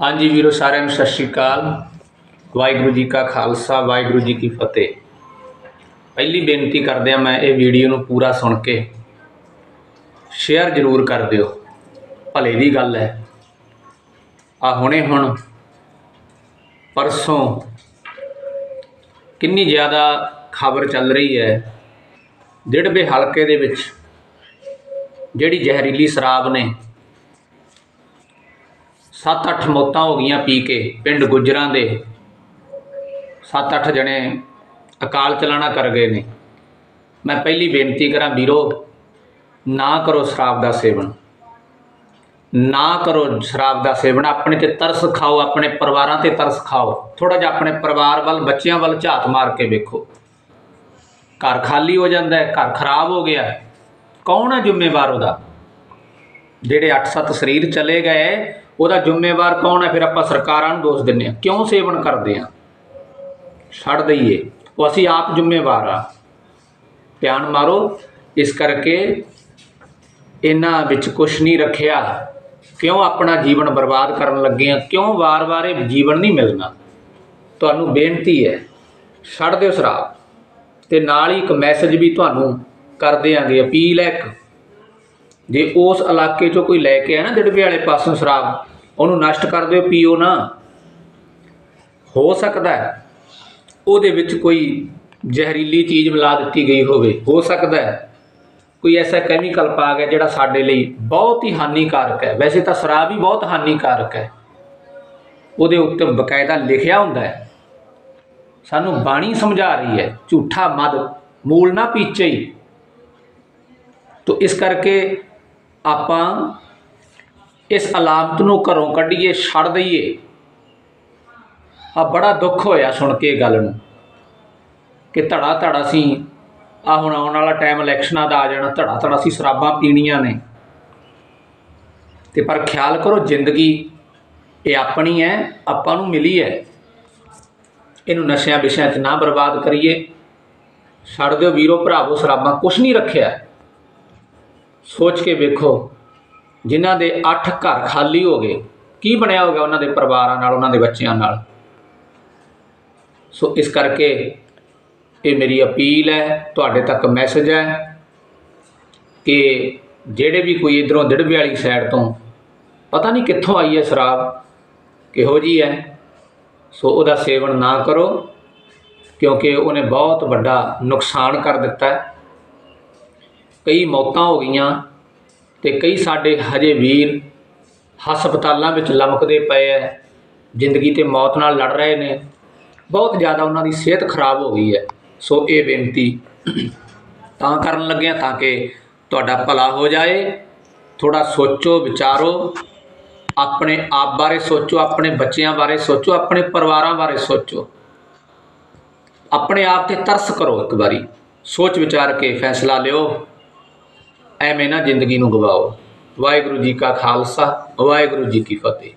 ਹਾਂਜੀ ਵੀਰੋ, ਸਾਰਿਆਂ ਨੂੰ ਸਤਿ ਸ਼੍ਰੀ ਅਕਾਲ। ਵਾਹਿਗੁਰੂ ਜੀ ਕਾ ਖਾਲਸਾ, ਵਾਹਿਗੁਰੂ ਜੀ ਕੀ ਫਤਿਹ। ਪਹਿਲੀ ਬੇਨਤੀ ਕਰਦਿਆਂ ਮੈਂ ਇਹ ਵੀਡੀਓ ਨੂੰ ਪੂਰਾ ਸੁਣ ਕੇ। ਸ਼ੇਅਰ ਜ਼ਰੂਰ ਕਰ ਦਿਓ। ਭਲੇ ਦੀ ਗੱਲ ਹੈ। ਆ ਹੁਣੇ ਹੁਣ, ਪਰਸੋਂ ਕਿੰਨੀ ਜ਼ਿਆਦਾ ਖਬਰ ਚੱਲ ਰਹੀ ਹੈ। ਡਿੜਬੇ ਹਲਕੇ ਦੇ ਵਿੱਚ, ਜਿਹੜੀ ਜ਼ਹਿਰੀਲੀ ਸ਼ਰਾਬ ਨੇ 7-8 ਮੌਤਾਂ ਹੋ ਗਈਆਂ ਪੀ ਕੇ ਪਿੰਡ ਗੁੱਜਰਾਂ ਦੇ। 7-8 ਜਣੇ ਅਕਾਲ ਚਲਾਣਾ ਕਰ ਗਏ ਨੇ। ਮੈਂ ਪਹਿਲੀ ਬੇਨਤੀ ਕਰਾਂ, ਵੀਰੋ, ਨਾ ਕਰੋ ਸ਼ਰਾਬ ਦਾ ਸੇਵਨ। ਨਾ ਕਰੋ ਸ਼ਰਾਬ ਦਾ ਸੇਵਨ। ਆਪਣੇ ਤੇ ਤਰਸ ਖਾਓ, ਆਪਣੇ ਪਰਿਵਾਰਾਂ ਤੇ ਤਰਸ ਖਾਓ। ਥੋੜਾ ਜਿਹਾ ਆਪਣੇ ਪਰਿਵਾਰ ਵੱਲ, ਬੱਚਿਆਂ ਵੱਲ ਝਾਤ ਮਾਰ ਕੇ ਵੇਖੋ। ਘਰ ਖਾਲੀ ਹੋ ਜਾਂਦਾ ਹੈ, ਘਰ ਖਰਾਬ ਹੋ ਗਿਆ ਕੌਣ ਹੈ ਜ਼ਿੰਮੇਵਾਰ ਉਹਦਾ? ਜਿਹੜੇ 8-7 ਸਰੀਰ ਚਲੇ ਗਏ ਉਹਦਾ ਜ਼ਿੰਮੇਵਾਰ ਕੌਣ ਹੈ? ਫਿਰ ਆਪਾਂ ਸਰਕਾਰਾਂ ਨੂੰ ਦੋਸ਼ ਦਿੰਨੇ ਆ ਕਿਉਂ ਸੇਵਨ ਕਰਦੇ ਆ ਛੱਡ ਦਈਏ। ਉਹ ਅਸੀਂ ਆਪ ਜ਼ਿੰਮੇਵਾਰ ਆ ਧਿਆਨ ਮਾਰੋ, ਇਸ ਕਰਕੇ ਇਹਨਾਂ ਵਿੱਚ ਕੁਝ ਨਹੀਂ ਰੱਖਿਆ। ਕਿਉਂ ਆਪਣਾ ਜੀਵਨ ਬਰਬਾਦ ਕਰਨ ਲੱਗੇ ਆ ਕਿਉਂ ਵਾਰ-ਵਾਰ ਇਹ ਜੀਵਨ ਨਹੀਂ ਮਿਲਣਾ? ਤੁਹਾਨੂੰ ਬੇਨਤੀ ਹੈ, ਛੱਡ ਦਿਓ ਸ਼ਰਾਬ ਤੇ ਨਾਲ ਹੀ ਇੱਕ ਮੈਸੇਜ ਵੀ ਤੁਹਾਨੂੰ ਕਰ ਦਿਆਂਗੇ, ਅਪੀਲ ਹੈ ਇੱਕ। ਜੇ ਉਸ ਇਲਾਕੇ ਚੋਂ ਕੋਈ ਲੈ ਕੇ ਆਇਆ ਨਾ, ਦਿੜਵੇ ਵਾਲੇ ਪਾਸੋਂ ਸ਼ਰਾਬ ਉਹਨੂੰ ਨਸ਼ਟ ਕਰ ਦਿਓ, ਪੀਓ ਨਾ। ਹੋ ਸਕਦਾ ਹੈ ਉਹਦੇ ਵਿੱਚ ਕੋਈ ਜ਼ਹਿਰੀਲੀ ਚੀਜ਼ ਮਿਲਾ ਦਿੱਤੀ ਗਈ ਹੋਵੇ। ਹੋ ਸਕਦਾ ਹੈ ਕੋਈ ਐਸਾ ਕੈਮੀਕਲ ਪਾ ਗਿਆ ਜਿਹੜਾ ਸਾਡੇ ਲਈ ਬਹੁਤ ਹੀ ਹਾਨੀਕਾਰਕ ਹੈ। ਵੈਸੇ ਤਾਂ ਸ਼ਰਾਬ ਹੀ ਬਹੁਤ ਹਾਨੀਕਾਰਕ ਹੈ। ਉਹਦੇ ਉੱਤੇ ਬਕਾਇਦਾ ਲਿਖਿਆ ਹੁੰਦਾ ਹੈ। ਸਾਨੂੰ ਬਾਣੀ ਸਮਝਾ ਰਹੀ ਹੈ, ਝੂਠਾ ਮਦ ਮੂਲ ਨਾ ਪੀਚੇ ਹੀ। ਤੋ ਇਸ ਕਰਕੇ ਆਪਾਂ ਇਸ ਅਲਾਮਤ ਨੂੰ ਘਰੋਂ ਕੱਢੀਏ, ਛੱਡ ਦਈਏ। ਆ ਬੜਾ ਦੁੱਖ ਹੋਇਆ ਸੁਣ ਕੇ ਇਹ ਗੱਲ ਨੂੰ। ਕਿ ਧੜਾ ਧੜਾ ਸੀ ਆ ਹੁਣ ਆਉਣ ਵਾਲਾ ਟਾਈਮ ਇਲੈਕਸ਼ਨਾਂ ਦਾ ਆ ਜਾਣਾ, ਧੜਾ ਧੜਾ ਸੀ, ਸ਼ਰਾਬਾਂ ਪੀਣੀਆਂ ਨੇ। ਤੇ ਪਰ ਖਿਆਲ ਕਰੋ, ਜ਼ਿੰਦਗੀ ਇਹ ਆਪਣੀ ਹੈ, ਆਪਾਂ ਨੂੰ ਮਿਲੀ ਹੈ। ਇਹਨੂੰ ਨਸ਼ਿਆਂ ਵਿਸ਼ਿਆਂ 'ਚ ਨਾ ਬਰਬਾਦ ਕਰੀਏ। ਛੱਡ ਦਿਓ ਵੀਰੋ, ਭਰਾਵੋ, ਸ਼ਰਾਬਾਂ ਕੁਛ ਨਹੀਂ ਰੱਖਿਆ। ਸੋਚ ਕੇ ਵੇਖੋ ਜਿਨ੍ਹਾਂ ਦੇ 8 ਘਰ ਖਾਲੀ ਹੋ ਗਏ, ਕੀ ਬਣਿਆ ਹੋਗਾ ਉਹਨਾਂ ਦੇ ਪਰਿਵਾਰਾਂ ਨਾਲ, ਉਹਨਾਂ ਦੇ ਬੱਚਿਆਂ ਨਾਲ? ਸੋ ਇਸ ਕਰਕੇ ਇਹ ਮੇਰੀ ਅਪੀਲ ਹੈ, ਤੁਹਾਡੇ ਤੱਕ ਮੈਸੇਜ ਹੈ ਕਿ ਜਿਹੜੇ ਵੀ ਕੋਈ ਇਧਰੋਂ ਦਿੜਬੇ ਵਾਲੀ ਸਾਈਡ ਤੋਂ, ਪਤਾ ਨਹੀਂ ਕਿੱਥੋਂ ਆਈ ਹੈ ਸ਼ਰਾਬ, ਕਿਹੋ ਜੀ ਹੈ, ਸੋ ਉਹਦਾ ਸੇਵਨ ਨਾ ਕਰੋ, ਕਿਉਂਕਿ ਉਹਨੇ ਬਹੁਤ ਵੱਡਾ ਨੁਕਸਾਨ ਕਰ ਦਿੱਤਾ ਕਈ ਮੌਤਾਂ ਹੋ ਗਈਆਂ ਤੇ ਕਈ ਸਾਡੇ ਹਜੇ ਵੀਰ ਹਸਪਤਾਲਾਂ ਵਿੱਚ ਲਮਕਦੇ ਪਏ ਐ ਜ਼ਿੰਦਗੀ ਤੇ ਮੌਤ ਨਾਲ ਲੜ ਰਹੇ ਨੇ। ਬਹੁਤ ਜ਼ਿਆਦਾ ਉਹਨਾਂ ਦੀ ਸਿਹਤ ਖਰਾਬ ਹੋ ਗਈ ਹੈ। ਸੋ ਇਹ ਬੇਨਤੀ ਤਾਂ ਕਰਨ ਲੱਗਿਆ ਤਾਂ ਕਿ ਤੁਹਾਡਾ ਭਲਾ ਹੋ ਜਾਏ। ਥੋੜਾ ਸੋਚੋ, ਵਿਚਾਰੋ। ਆਪਣੇ ਆਪ ਬਾਰੇ ਸੋਚੋ, ਆਪਣੇ ਬੱਚਿਆਂ ਬਾਰੇ ਸੋਚੋ, ਆਪਣੇ ਪਰਿਵਾਰਾਂ ਬਾਰੇ ਸੋਚੋ। ਆਪਣੇ ਆਪ ਤੇ ਤਰਸ ਕਰੋ ਇੱਕ ਵਾਰੀ। ਸੋਚ ਵਿਚਾਰ ਕੇ ਫੈਸਲਾ ਲਿਓ। ਐਵੇਂ ਨਾ ਜ਼ਿੰਦਗੀ ਨੂੰ ਗਵਾਓ। ਵਾਹਿਗੁਰੂ ਜੀ ਕਾ ਖਾਲਸਾ ਵਾਹਿਗੁਰੂ ਜੀ ਕੀ ਫਤਿਹ।